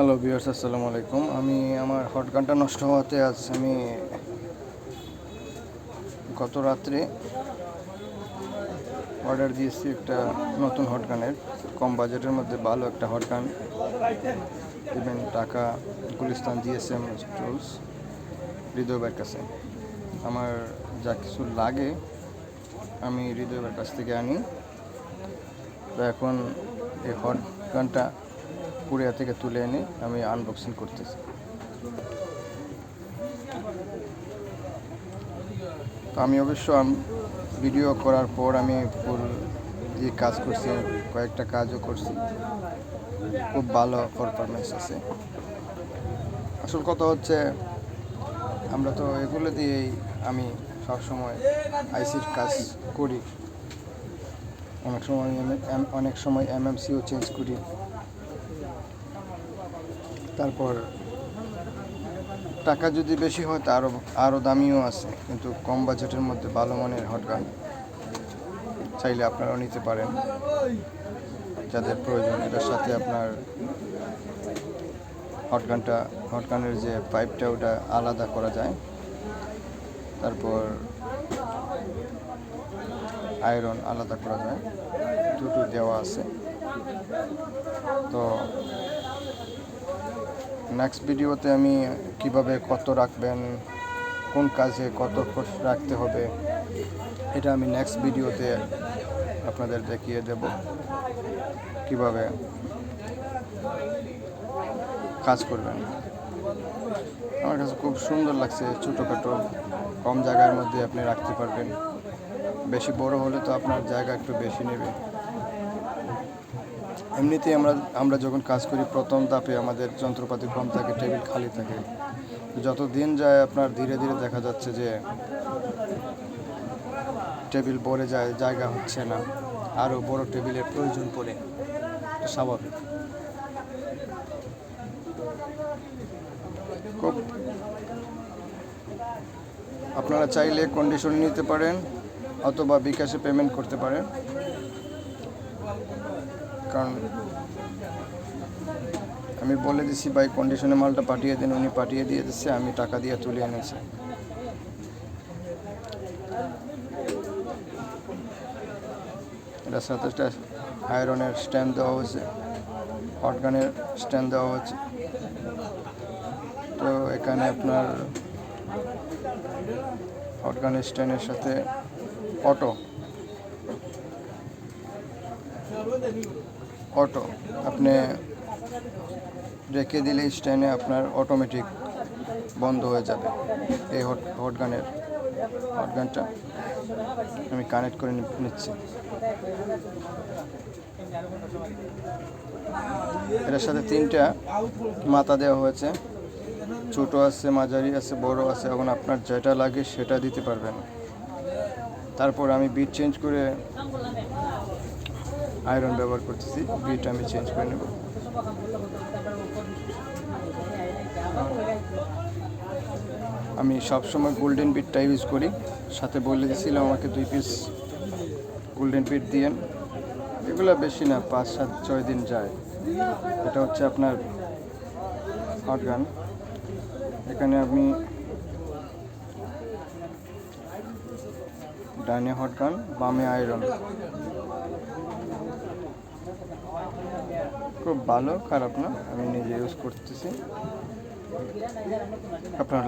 Hello বিয়ার্স আসসালামু আলাইকুম। আমি, আমার হট গানটা নষ্ট হওয়াতে আজ আমি গত রাত্রে অর্ডার দিয়েছি একটা নতুন হট গানের কম বাজেটের মধ্যে ভালো একটা হট গান দেবেন টাকা গুলিস্তান জিএসএম টুলস হৃদয়বার কাছে। আমার যা কিছু লাগে, আমি হৃদয়বার কাছ থেকে আনি। তো এখন এই হট গানটা কুরিয়া থেকে তুলে এনে আমি আনবক্সিং করতেছি। আমি অবশ্য ভিডিও করার পর আমি ফুল দিয়ে কাজ করছি, কয়েকটা কাজও করছি। খুব ভালো পারফরমেন্স আছে। আসল কথা হচ্ছে, আমরা তো এগুলো দিয়েই আমি সবসময় আইসির কাজ করি। অনেক সময় অনেক সময় এমএমসিও চেঞ্জ করি। তারপর টাকা যদি বেশি হয় তা আরও আরও দামিও আছে, কিন্তু কম বাজেটের মধ্যে ভালো মানের হট গান চাইলে আপনারাও নিতে পারেন। যাদের প্রয়োজন, এটার সাথে আপনার হট গানটা, হট গানের যে পাইপটা ওটা আলাদা করা যায়। তারপর আয়রন আলাদা করা যায়। দুটো দেওয়া আছে। তো নেক্সট ভিডিওতে আমি কীভাবে কত রাখবেন, কোন কাজে কত রাখতে হবে, এটা আমি নেক্সট ভিডিওতে আপনাদের দেখিয়ে দেব। কীভাবে কাজ করবেন। আমার কাছে খুব সুন্দর লাগছে ছোটোখাটো, কম জায়গার মধ্যে আপনি রাখতে পারবেন। বেশি বড় হলে তো আপনার জায়গা একটু বেশি নেবে। এমনিতেই আমরা আমরা যখন কাজ করি, প্রথম ধাপে আমাদের যন্ত্রপাতি কম থাকে, টেবিল খালি থাকে। যত দিন যায় আপনার ধীরে ধীরে দেখা যাচ্ছে যে, টেবিল ভরে যায়, জায়গা হচ্ছে না। আরও বড় টেবিলের প্রয়োজন পড়ে। স্বাভাবিক। আপনারা চাইলে কন্ডিশন নিতে পারেন, অথবা বিকাশে পেমেন্ট করতে পারেন। কারণ আমি বলে দিছি, ভাই কন্ডিশনে মালটা পাঠিয়ে দিন, উনি পাঠিয়ে দিয়ে দিচ্ছে আমি টাকা দিয়ে তুলে এনেছি। এটার সাথে একটা আয়রনের স্ট্যান্ড দেওয়া হয়েছে হটগানের স্ট্যান্ড দেওয়া হয়েছে। তো এখানে আপনার হটগানের স্ট্যান্ডের সাথে অটো অটো। আপনি রেখে দিলে স্ট্যান্ডে আপনার অটোমেটিক বন্ধ হয়ে যাবে। এই হট হটগানের হটগানটা আমি কানেক্ট করে নিচ্ছি। এটার সাথে তিনটা মাথা দেওয়া হয়েছে। ছোট আছে, মাঝারি আছে, বড় আছে, এখন আপনার যেটা লাগে সেটা দিতে পারবেন। তারপর আমি বিট চেঞ্জ করে আয়রন ব্যবহার করতেছি বিট আমি চেঞ্জ করে নেব। আমি সবসময় গোল্ডেন বিটটা ইউজ করি। সাথে বলে দিয়েছিলাম আমাকে দুই পিস গোল্ডেন বিট দিয়েন। এগুলো বেশি না, পাঁচ, সাত, ছয় দিন যায়। এটা হচ্ছে আপনার হট গান এখানে আমি ডাইনে হট গান বামে আয়রন খুব ভালো খারাপ না। আমি নিজে ইউজ করতেছি। আপনার